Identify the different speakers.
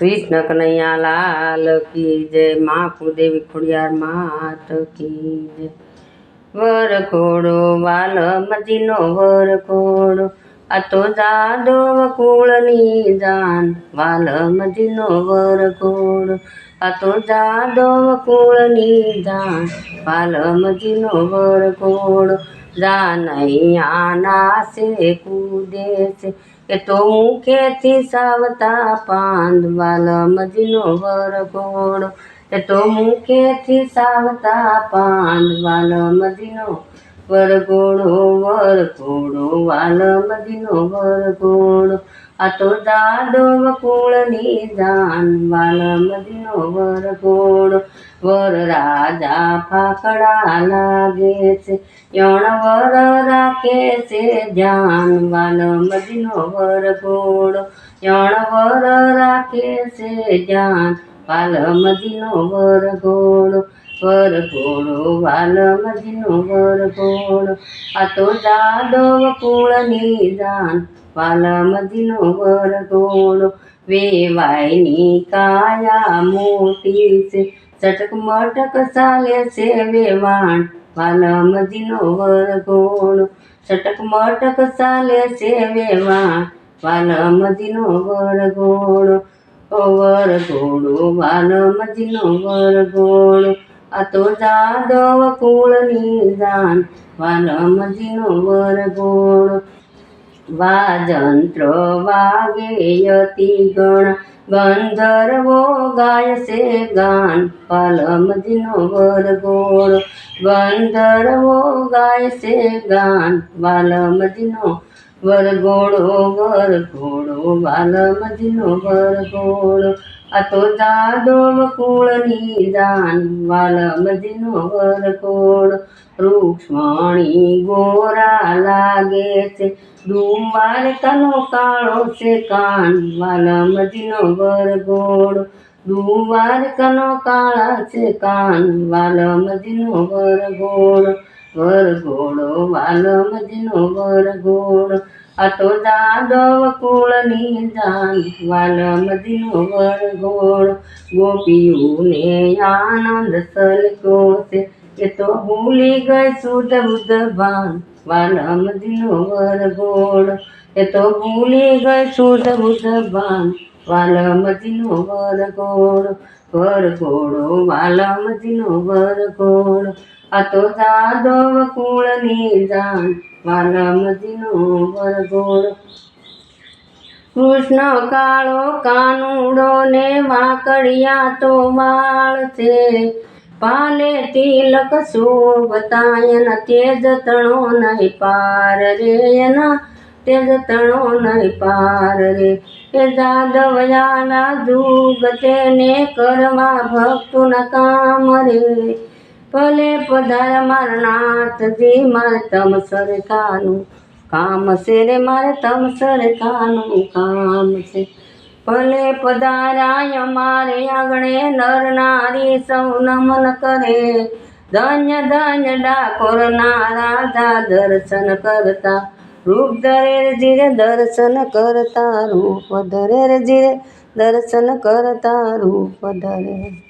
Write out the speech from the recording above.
Speaker 1: કૃષ્ણ કનૈયા લાલ કી જય, મા કુદેવી ખોડિયાર માત કી જય. વર ઘોડો વાલ મજીનો વર ઘોડો, આ તો જાદવ કુળની જાન. વાલ મજીનો વર ઘોડો, આ તો જાદવ કુળની જાન. વાલ મજીનો વર ઘોડો જાનૈયા નાસે કૂદે એ તો મુખેથી સાવતા પાંદવાલ મજીનો વર ઘોડો એ તો મુખેથી સાવતા પાંદવાલ મજીનો વર ઘોડો વર ઘોડો વાલ મજીનો વર ઘોડો આ તો જાદવ કુળની જાન વાલ મજીનો વર ઘોડો વર રાજા ફાકડા લાગે છે યણ વર રાખે છે ધ્યાન વાલ મદીનો વર ઘોડો યણ વર રાખે છે ધ્યાન વાલ મદીનો વર ઘોડો વર ઘોડો વાલ મદીનો વર ઘોડો આ તો જાદવ કુળની જાન વાલ મજીનો વર ઘોડો વેવાયની કાયા મોટી છે ચટક મટક ચાલે છે વેવાણ વાલ મજીનો વર ઘોડો ચટક મટક ચાલે છે વેવાણ વાલ મજીનો વર ઘોડો ઓ વાજંત્ર વાગે યતિ ગણ ગંધર્વો ગાય છે ગાન, પાલમજીનો વર ઘોડો ગંધર્વો ગાય છે ગાન વાલમજીનો વર ઘોડો વર ઘોડો વાલમજીનો વર ઘોડો આ તો જાદવ કુળની જાન વાલમજીનો વર ઘોડો રૂક્ષ્મણી ગોરા લાગે છે ડુંબાર તનો કાળો છે કાન વાલમજીનો વર ઘોડો ડુંબાર કનો કાળા છે કાન વાલમજીનો વર ઘોડો વર ઘોડો વાલમજીનો વર ઘોડો આ તો જાદવ કુળની જાન વાલમજીનો વર ઘોડો ગોપીઓને આનંદ સલકો છે એ તો ભૂલી ગઈ શુદ્ધ બુદ્ધ ભાન વાલમજીનો વર ઘોડો એ તો ભૂલી ગઈ શુદ્ધ બુદ્ધ ભાન વાલમજીનો વર ઘોડો વર ઘોડો વાલમજીનો વર ઘોડો આ તો જાદવ કુળની જાન વાલમજીનો વર વરગોળ કૃષ્ણ કાળો કાનુડો ને વાકડિયા તો વાળ છે પાલે તિલક શોભતાયન તેજ તણો નહીં પાર રે એના તેજ તણો નહીં પાર રે એ જાદવયાના જુગ તેને કરવા ભક્તોના કામ રે ભલે પધાર મારા નાથજી, મારે તમ સરકાનું કામ છે રે, મારે તમ સરકાનું કામ છે. ભલે પધારાય મારે આંગણે નર નારી સૌ નમન કરે, ધન્ય ધન્ય ડાકોરના રાધા દર્શન કરતા. રૂપ ધરે જીરે, દર્શન કરતા, રૂપ ધરે જીરે, દર્શન કરતા, રૂપ ધરે